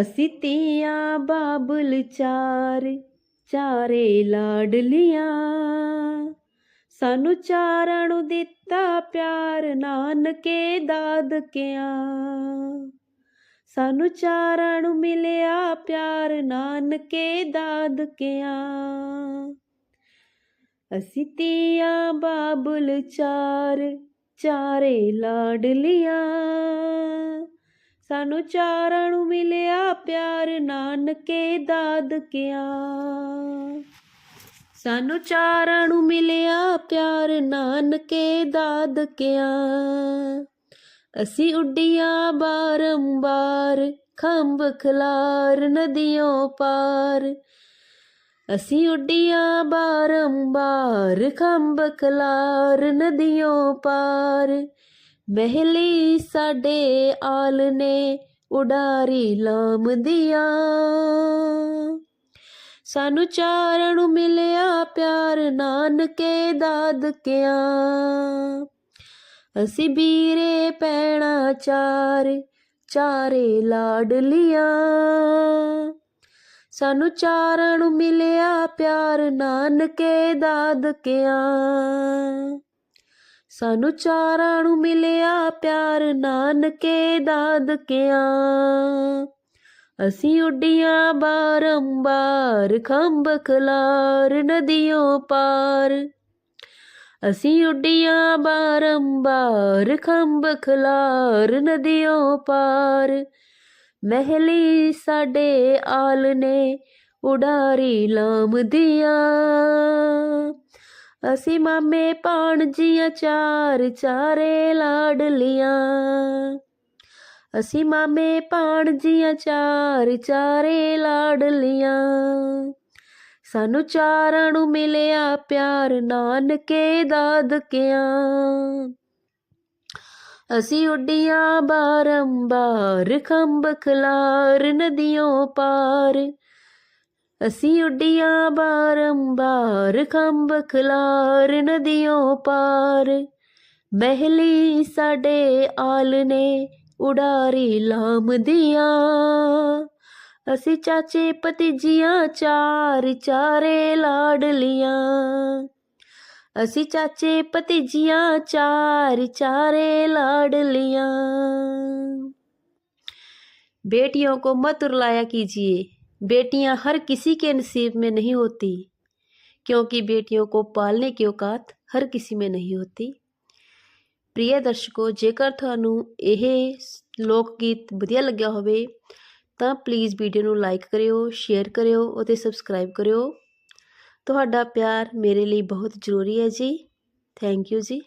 ਅਸੀਂ ਤੀਆਂ ਬਾਬੁਲ ਚਾਰ, ਚਾਰੇ ਲਾਡਲੀਆਂ ਸਾਨੂੰ ਚਾਰਾਂ ਨੂੰ ਦਿੱਤਾ ਪਿਆਰ ਨਾਨਕੇ ਦਾਦਕਿਆਂ। ਸਾਨੂੰ ਚਾਰਾਂ ਨੂੰ ਮਿਲਿਆ ਪਿਆਰ ਨਾਨਕੇ ਦਾਦਕਿਆਂ। ਅਸੀਂ ਤੀਆਂ ਬਾਬਲ ਚਾਰ, ਚਾਰੇ ਲਾਡਲੀਆਂ ਸਾਨੂੰ ਚਾਰਾਂ ਨੂੰ ਮਿਲਿਆ ਪਿਆਰ, ਨਾਨਕੇ ਦਾਦਕਿਆਂ ਸਾਨੂੰ ਚਾਰਾਂ ਨੂੰ ਮਿਲਿਆ ਪਿਆਰ, ਨਾਨਕੇ ਦਾਦਕਿਆਂ ਅਸੀਂ ਉੱਡੀਆਂ ਬਾਰੰਬਾਰ, ਖੰਭ ਖਲਾਰ ਨਦੀਆਂ ਪਾਰ। ਅਸੀਂ ਉੱਡੀਆਂ ਬਾਰੰਬਾਰ, ਖੰਭ ਖਲਾਰ ਨਦੀਆਂ ਪਾਰ। ਮਹਿਲੀ ਸਾਡੇ ਆਲ ਨੇ ਉਡਾਰੀ ਲਾਮਦੀਆਂ ਸਾਨੂੰ ਚਾਰਾਂ ਨੂੰ ਮਿਲਿਆ ਪਿਆਰ ਨਾਨਕੇ ਦਾਦਕਿਆਂ ਅਸੀਂ ਵੀਰੇ ਪੈਣਾ ਚਾਰ, ਚਾਰੇ ਲਾਡਲੀਆਂ ਸਾਨੂੰ ਚਾਰਾਂ ਨੂੰ ਮਿਲਿਆ ਪਿਆਰ ਨਾਨਕੇ ਦਾਦਕਿਆਂ ਸਾਨੂੰ ਚਾਰਾਂ ਨੂੰ ਮਿਲਿਆ ਪਿਆਰ ਨਾਨਕੇ ਦਾਦਕਿਆਂ ਅਸੀਂ ਉੱਡੀਆਂ ਬਾਰੰਬਾਰ, ਖੰਭ ਖਲਾਰ ਨਦੀਆਂ ਪਾਰ। ਅਸੀਂ ਉੱਡੀਆਂ ਬਾਰੰਬਾਰ, ਖੰਭ ਖਲਾਰ ਨਦੀਆਂ ਪਾਰ। ਮਹਿਲੀ ਸਾਡੇ ਆਲ ਨੇ, ਉਡਾਰੀ ਲਾਮਦੀਆਂ ਅਸੀਂ ਮਾਮੇ ਭਾਣਜੀਆਂ ਚਾਰ ਚਾਰੇ ਲਾਡਲੀਆਂ ਅਸੀਂ ਮਾਮੇ ਭਾਣਜੀਆਂ ਚਾਰ ਚਾਰੇ ਲਾਡਲੀਆਂ ਸਾਨੂੰ ਚਾਰਾਂ ਨੂੰ ਮਿਲਿਆ ਪਿਆਰ ਨਾਨਕੇ ਦਾਦਕਿਆਂ ਅਸੀਂ ਉੱਡੀਆਂ ਬਾਰੰਬਾਰ ਖੰਭ ਖਲਾਰ ਨਦੀਆਂ ਪਾਰ। ਅਸੀਂ ਉੱਡੀਆਂ ਬਾਰੰਬਾਰ ਖੰਭ ਖਲਾਰ ਨਦੀਆਂ ਪਾਰ ਮਹਿਲੀ ਸਾਡੇ ਆਲ ਨੇ ਉਡਾਰੀ ਲਾਮਦੀਆਂ ਅਸੀਂ ਚਾਚੇ ਭਤੀਜੀਆਂ ਚਾਰ ਚਾਰੇ ਲਾਡਲੀਆਂ ਅਸੀਂ ਚਾਚੇ ਭਤੀਜੀਆਂ ਚਾਰ ਚਾਰੇ लाडलियां बेटियों को मत रुलाया कीजिए बेटियां हर किसी के नसीब में नहीं होती, क्योंकि बेटियों को ਪਾਲਨੇ की औकात हर किसी में नहीं होती। प्रिय ਦਰਸ਼ਕੋ ਜੇਕਰ ਤੁਹਾਨੂੰ ਇਹ ਲੋਕ ਗੀਤ ਵਧੀਆ ਲੱਗਿਆ ਹੋਵੇ ਤਾਂ ਪਲੀਜ਼ ਵੀਡੀਓ ਨੂੰ ਲਾਈਕ ਕਰਿਓ ਸ਼ੇਅਰ ਕਰਿਓ ਅਤੇ ਸਬਸਕ੍ਰਾਈਬ ਕਰਿਓ ਤੁਹਾਡਾ ਪਿਆਰ ਮੇਰੇ ਲਈ ਬਹੁਤ ਜ਼ਰੂਰੀ ਹੈ ਜੀ ਥੈਂਕ ਯੂ ਜੀ